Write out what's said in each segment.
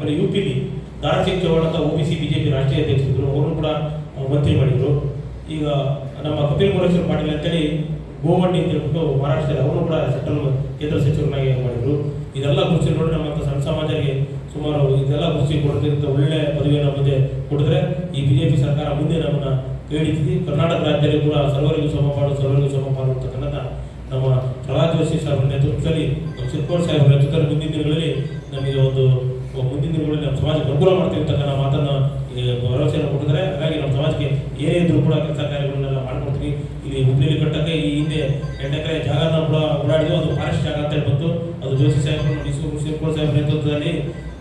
ಕಡೆ ಯು ಪಿಲಿ ದಾರಾ ಸಿಂಗ್ ಚೌಹಾಣ್ ಅಂತ ಒ ಬಿ ಸಿ ಪಿ ರಾಷ್ಟ್ರೀಯ ಅಧ್ಯಕ್ಷರಿದ್ದರು ಅವರು ಕೂಡ ಮಂತ್ರಿ ಮಾಡಿದರು. ಈಗ ನಮ್ಮ ಕಪಿಲ್ ಮುರೇಶ್ವರ ಪಾಟೀಲ್ ಅಂತೇಳಿ ಗೋವಂಡಿ ಅಂತ ಹೇಳ್ಬಿಟ್ಟು ಮಹಾರಾಷ್ಟ್ರದಲ್ಲಿ ಅವರು ಕೂಡ ಸೆಂಟ್ರಲ್ ಕೇಂದ್ರ ಸಚಿವರನ್ನಾಗಿ ಮಾಡಿದರು. ಇದೆಲ್ಲ ಕುರ್ಚಿ ನೋಡಿ ನಮ್ಮಂಥ ಸಣ್ಣ ಸಮಾಜಕ್ಕೆ ಸುಮಾರು ಇದೆಲ್ಲ ಕುರ್ಚಿ ಕೊಡೋದ್ರಿಂದ ಒಳ್ಳೆ ಪದವಿಯನ್ನು ಮುಂದೆ ಕೊಡಿದ್ರೆ ಈ ಬಿ ಜೆ ಪಿ ಸರ್ಕಾರ ಮುಂದೆ ನಮ್ಮನ್ನು ಹೇಳಿದ್ವಿ ಕರ್ನಾಟಕ ರಾಜ್ಯದಲ್ಲಿ ಕೂಡ ಸರ್ವರಿಗೂ ಸಮಪಾಲು ಸರ್ವರಿಗೂ ಸಮಪಾಲು ಅಂತಕ್ಕಂಥ ನಮ್ಮ ಪ್ರಹ್ಲಾದ್ ಜೋಶಿ ಸಾಹೇಬರ ನೇತೃತ್ವದಲ್ಲಿ ನಮ್ಮ ಸಾಹೇಬರ ನೇತೃತ್ವದಲ್ಲಿ ಮುಂದಿನ ದಿನಗಳಲ್ಲಿ ನಮಗೆ ಒಂದು ಮುಂದಿನ ದಿನಗಳಲ್ಲಿ ನಮ್ಮ ಸಮಾಜಕ್ಕೆ ಅನುಕೂಲ ಮಾಡ್ತೀವಿ ಅಂತಕ್ಕಂಥ ಮಾತನ್ನು ಭರವಸೆಯನ್ನು ಕೊಟ್ಟಿದ್ದಾರೆ. ಹಾಗಾಗಿ ನಮ್ಮ ಸಮಾಜಕ್ಕೆ ಏನೇ ಇದ್ರೂ ಕೂಡ ಕೆಲಸ ಕಾರ್ಯಗಳನ್ನೆಲ್ಲ ಮಾಡ್ಕೊಡ್ತೀವಿ. ಇಲ್ಲಿ ಹುಬ್ಳಿಲಿ ಕಟ್ಟಕ್ಕೆ ಈ ಹಿಂದೆ ಎಂಟು ಎಕರೆ ಜಾಗನ ಕೂಡ ಓಡಾಡಿದ್ವಿ. ಅದು ಫಾರೆಸ್ಟ್ ಜಾಗ ಅಂತ ಬಂತು. ಅದು ಜೋಶಿ ಸಾಹೇಬರು ಶಿರ್ಕೋಡ್ ಶಿವಕುಮಾರ್ ಸಾಹೇಬ್ ನೇತೃತ್ವದಲ್ಲಿ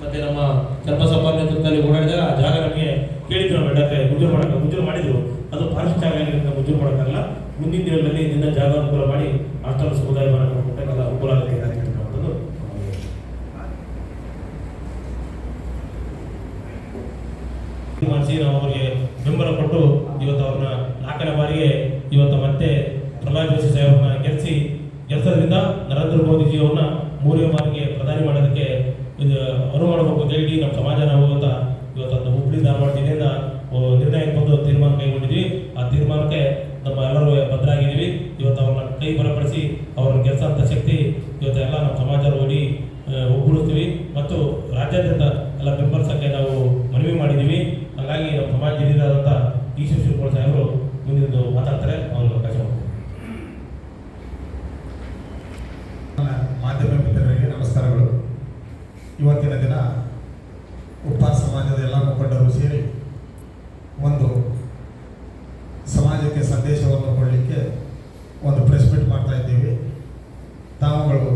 ಮತ್ತೆ ನಮ್ಮ ಚನ್ನಬಸಪ್ಪ ನೇತೃತ್ವದಲ್ಲಿ ಓಡಾಡಿದಾಗ ಆ ಜಾಗ ನಮಗೆ ಕೇಳಿದ್ರು ನಾವು ಎಂಟು ಎಕರೆ ಮಂಜೂರು ಮಾಡಕ್ಕೆ ಮಂಜೂರು ಮಾಡಿದ್ರು. ಅದು ಫಾರೆಸ್ಟ್ ಜಾಗ ಆಗಿರೋದ್ರಿಂದ ಮಂಜೂರು ಮಾಡೋಕ್ಕಾಗಲ್ಲ. ಮುಂದಿನ ದಿನಗಳಲ್ಲಿ ನಿನ್ನ ಜಾಗ ಅನುಕೂಲ ನಾವು ಅವರಿಗೆ ಬೆಂಬಲ ಕೊಟ್ಟು ಇವತ್ತು ಅವ್ರನ್ನ ನಾಲ್ಕನೇ ಬಾರಿಗೆ ಇವತ್ತು ಮತ್ತೆ ಪ್ರಹ್ಲಾದ್ ಜೋಶಿ ಸಾಹೇಬ್ರನ್ನ ಗೆಲ್ಲಿಸಿ ಗೆಲ್ಸೋದ್ರಿಂದ ನರೇಂದ್ರ ಮೋದಿಜಿ ಅವ್ರನ್ನ ಮೂರನೇ ಬಾರಿಗೆ ಪ್ರಧಾನಿ ಮಾಡೋದಕ್ಕೆ, ಇದು ಅನುವು ಮಾಡಬೇಕು ಅಂತ ನಮ್ಮ ಸಮಾಜ ನಾವು ಅಂತ ಇವತ್ತು ಹುಬ್ಬಳ್ಳಿ ಧಾರವಾಡ ಜಿಲ್ಲೆಯಿಂದ ನಿರ್ಣಯ ಬಂದು ತೀರ್ಮಾನ ಕೈಗೊಂಡಿದ್ವಿ. ಆ ತೀರ್ಮಾನಕ್ಕೆ ನಮ್ಮ ಎಲ್ಲರೂ ಬದ್ಧರಾಗಿದ್ದೀವಿ. ಇವತ್ತು ಅವ್ರನ್ನ ಕೈ ಬಲಪಡಿಸಿ ಅವ್ರನ್ನ ಗೆಲ್ಸೋಂಥ ಶಕ್ತಿ ಇವತ್ತು ಎಲ್ಲ ನಮ್ಮ ಸಮಾಜ ಓಡಿ ಒಗ್ಗೂಡಿಸ್ತೀವಿ ಮತ್ತು ರಾಜ್ಯಾದ್ಯಂತ ಎಲ್ಲ ಬೆಂಬಲಿಸಕ್ಕೆ ನಾವು ಮನವಿ ಮಾಡಿದ್ದೀವಿ ಹಾಗಾಗಿ ನಮ್ಮ ಸಮಾಜ ಹಿರಿಯರಾದಂಥ ಈಶ್ವರ ಶಿವಕುಮಾರ್ ಸಾಹೇಬರು ಮುಂದಿನ ಮಾತಾಡ್ತಾರೆ ಅವ್ರಿಗೆ ಅವಕಾಶ ಮಾಡ್ತೀನಿ. ನನ್ನ ಮಾಧ್ಯಮ ಮಿತ್ರರಿಗೆ ನಮಸ್ಕಾರಗಳು ಇವತ್ತಿನ ದಿನ ಉಪ್ಪಾರ ಸಮಾಜದ ಎಲ್ಲ ಮುಖಂಡರು ಸೇರಿ ಒಂದು ಸಮಾಜಕ್ಕೆ ಒಂದು ಪ್ರೆಸ್ ಮಾಡ್ತಾ ಇದ್ದೀವಿ. ತಾವುಗಳು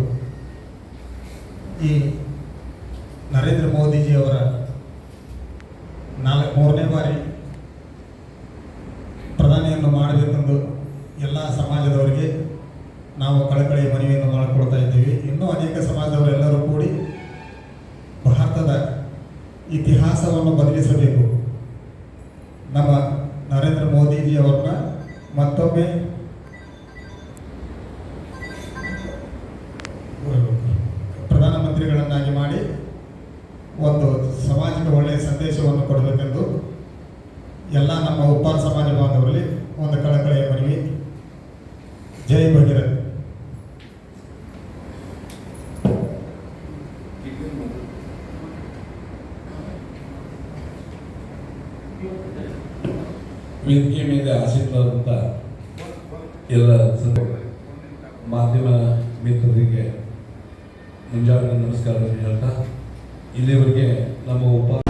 ಈ ನರೇಂದ್ರ ಮೋದಿಜಿಯವರ ನಾಲ್ಕು ಮೂರನೇ ಬಾರಿ ಪ್ರಧಾನಿಯನ್ನು ಮಾಡಬೇಕೆಂದು ಎಲ್ಲ ಸಮಾಜದವರಿಗೆ ನಾವು ಕಳಕಳಿ ಮನವಿಯನ್ನು ಮಾಡಿಕೊಳ್ತಾ ಇದ್ದೀವಿ. ಇನ್ನೂ ಅನೇಕ ಸಮಾಜದವರೆಲ್ಲರೂ ಕೂಡಿ ಭಾರತದ ಇತಿಹಾಸವನ್ನು ಬದಲಿಸಬೇಕು. ನಮ್ಮ ನರೇಂದ್ರ ಮೋದಿಜಿಯವರನ್ನ ಮತ್ತೊಮ್ಮೆ ಸಮಾಜಕ್ಕೆ ಒಳ್ಳೆಯ ಸಂದೇಶವನ್ನು ಕೊಡಬೇಕೆಂದು ಎಲ್ಲ ನಮ್ಮ ಉಪ್ಪಾರ ಸಮಾಜ ಬಾಂಧವರಲ್ಲಿ ಒಂದು ಕಳಕಳಿಯ ಮನವಿ. ಜೈ ಭಗೀರಥ್. ವೇದಿಕೆ ಮೇಲೆ ಆಸೀನರಾದಂಥ ಎಲ್ಲ ಮಾಧ್ಯಮ ಮಿತ್ರರಿಗೆ ಮುಂಜಾನೆ ನಮಸ್ಕಾರವನ್ನು ಹೇಳ್ತಾ ಇಲ್ಲಿವರೆಗೆ ನಮ್ಮ ಉಪ